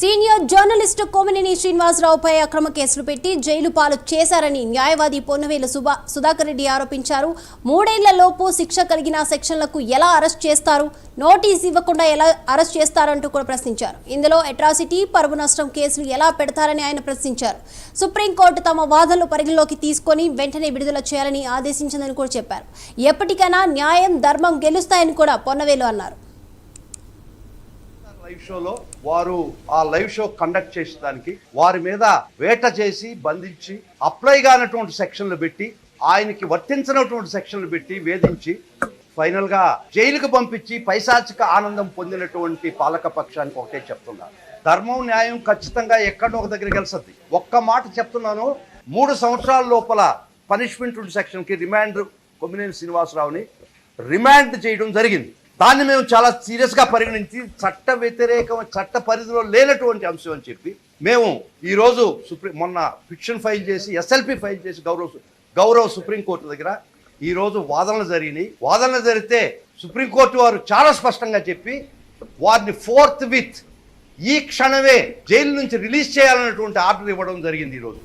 Senior journalist Komineni శ్రీనివాసరావుపై అక్రమ కేసులు పెట్టి జైలు పాలు చేశారని న్యాయవాది పొన్నవేలు సుభా సుధాకర్ రెడ్డి ఆరోపించారు. మూడేళ్ళలోపు శిక్ష కలిగిన సెక్షన్లకు ఎలా అరెస్ట్ చేస్తారు? నోటీస్ ఇవ్వకుండా ఎలా అరెస్ట్ చేస్తారంటూ కూడా ప్రశ్నించారు. ఇందులో అట్రాసిటీ పరువు నష్టం కేసులు ఎలా పెడతారని ఆయన ప్రశ్నించారు. సుప్రీంకోర్టు తమ వాదనలు పరిగణలోకి తీసుకొని వెంటనే విడుదల చేయాలని ఆదేశించిందని కూడా చెప్పారు. ఎప్పటికైనా న్యాయం ధర్మం గెలుస్తాయని కూడా పొన్నవేలు అన్నారు. లైవ్ షోలో వారు ఆ లైవ్ షో కండక్ట్ చేసేదానికి వారి మీద వేట చేసి బంధించి అప్లై కానటువంటి సెక్షన్లు పెట్టి ఆయనకి వర్తించినటువంటి సెక్షన్లు పెట్టి వేధించి ఫైనల్గా జైలుకు పంపించి పైశాచిక ఆనందం పొందినటువంటి పాలక పక్షానికి ఒకటే చెప్తున్నా. ధర్మం న్యాయం ఖచ్చితంగా ఎక్కడో ఒక దగ్గర కలిసద్ది ఒక్క మాట చెప్తున్నాను మూడు సంవత్సరాల లోపల పనిష్మెంట్ సెక్షన్కి రిమాండ్ కొమ్మినేని శ్రీనివాసరావుని రిమాండ్ చేయడం జరిగింది. దాన్ని మేము చాలా సీరియస్గా పరిగణించి చట్ట వ్యతిరేకం చట్ట పరిధిలో లేనటువంటి అంశం అని చెప్పి మేము ఈరోజు సుప్రీం మొన్న ఫిక్షన్ ఫైల్ చేసి ఎస్ఎల్పి ఫైల్ చేసి గౌరవ గౌరవ సుప్రీంకోర్టు దగ్గర ఈరోజు వాదనలు జరిగినాయి. వాదనలు జరిగితే సుప్రీంకోర్టు వారు చాలా స్పష్టంగా చెప్పి వారిని ఫోర్త్ విత్ ఈ క్షణమే జైలు నుంచి రిలీజ్ చేయాలన్నటువంటి ఆర్డర్ ఇవ్వడం జరిగింది ఈరోజు.